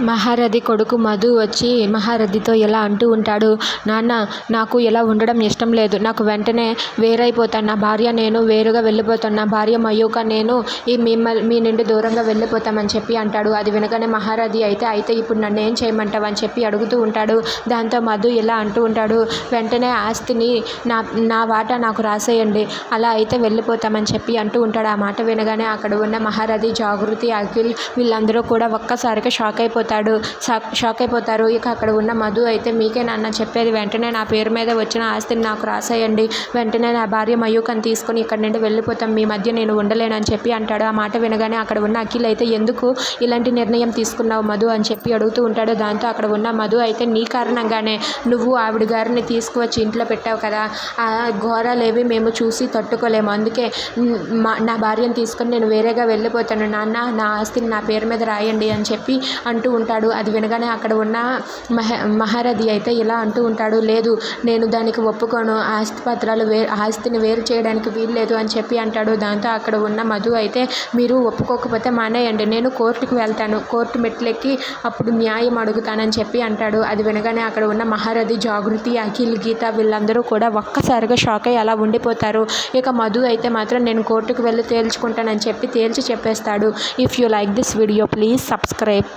మహారథి కొడుకు మధు వచ్చి మహారథితో ఇలా అంటూ ఉంటాడు? నాన్న నాకు ఇలా ఉండడం ఇష్టం లేదు. నాకు వెంటనే వేరైపోతాను. నా భార్య నేను వేరుగా వెళ్ళిపోతాను. నా భార్య మయూక నేను ఈ మిమ్మల్ని మీ నుండి దూరంగా వెళ్ళిపోతామని చెప్పి అంటాడు. అది వినగానే మహారథి అయితే అయితే ఇప్పుడు నన్ను ఏం చేయమంటావు? అని చెప్పి అడుగుతూ ఉంటాడు. దాంతో మధు ఇలా అంటూ ఉంటాడు వెంటనే ఆస్తిని నా నా వాటా నాకు రాసేయండి. అలా అయితే వెళ్ళిపోతామని చెప్పి అంటూ ఉంటాడు. ఆ మాట వినగానే అక్కడ ఉన్న మహారథి జాగృతి అఖిల్ వీళ్ళందరూ కూడా ఒక్కసారిగా షాక్ అయిపోతాడు. షాక్ షాక్ అయిపోతారు ఇక అక్కడ ఉన్న మధు అయితే మీకే నాన్న చెప్పేది వెంటనే నా పేరు మీద వచ్చిన ఆస్తిని నాకు రాసేయండి. వెంటనే నా భార్య మయూకని తీసుకొని ఇక్కడ నుండి వెళ్ళిపోతాం. మీ మధ్య నేను ఉండలేనని చెప్పి అంటాడు. ఆ మాట వినగానే అక్కడ ఉన్న అఖిల్ అయితే ఎందుకు ఇలాంటి నిర్ణయం తీసుకున్నావు మధు? అని చెప్పి అడుగుతూ ఉంటాడు. దాంతో అక్కడ ఉన్న మధు అయితే నీ కారణంగానే నువ్వు ఆవిడ గారిని తీసుకువచ్చి ఇంట్లో పెట్టావు కదా. ఆ ఘోరాలేవి మేము చూసి తట్టుకోలేము. అందుకే మా నా భార్యను తీసుకొని నేను వేరేగా వెళ్ళిపోతాను. నాన్న నా ఆస్తిని నా పేరు మీద రాయండి అని చెప్పి అంటూ ఉంటాడు. అది వినగానే అక్కడ ఉన్న మహ మహారథి అయితే ఇలా అంటూ ఉంటాడు లేదు నేను దానికి ఒప్పుకోను. ఆస్తి పత్రాలు వే ఆస్తిని వేరు చేయడానికి వీలు లేదు అని చెప్పి అంటాడు. దాంతో అక్కడ ఉన్న మధు అయితే మీరు ఒప్పుకోకపోతే మానేయండి. నేను కోర్టుకు వెళ్తాను. కోర్టు మెట్లెక్కి అప్పుడు న్యాయం అడుగుతానని చెప్పి అంటాడు. అది వినగానే అక్కడ ఉన్న మహారథి జాగృతి అఖిల్ గీత వీళ్ళందరూ కూడా ఒక్కసారిగా షాక్ అయ్యి అలా ఉండిపోతారు. ఇక మధు అయితే మాత్రం నేను కోర్టుకు వెళ్ళి తేల్చుకుంటానని చెప్పి తేల్చి చెప్పేస్తాడు. If you like this video please subscribe.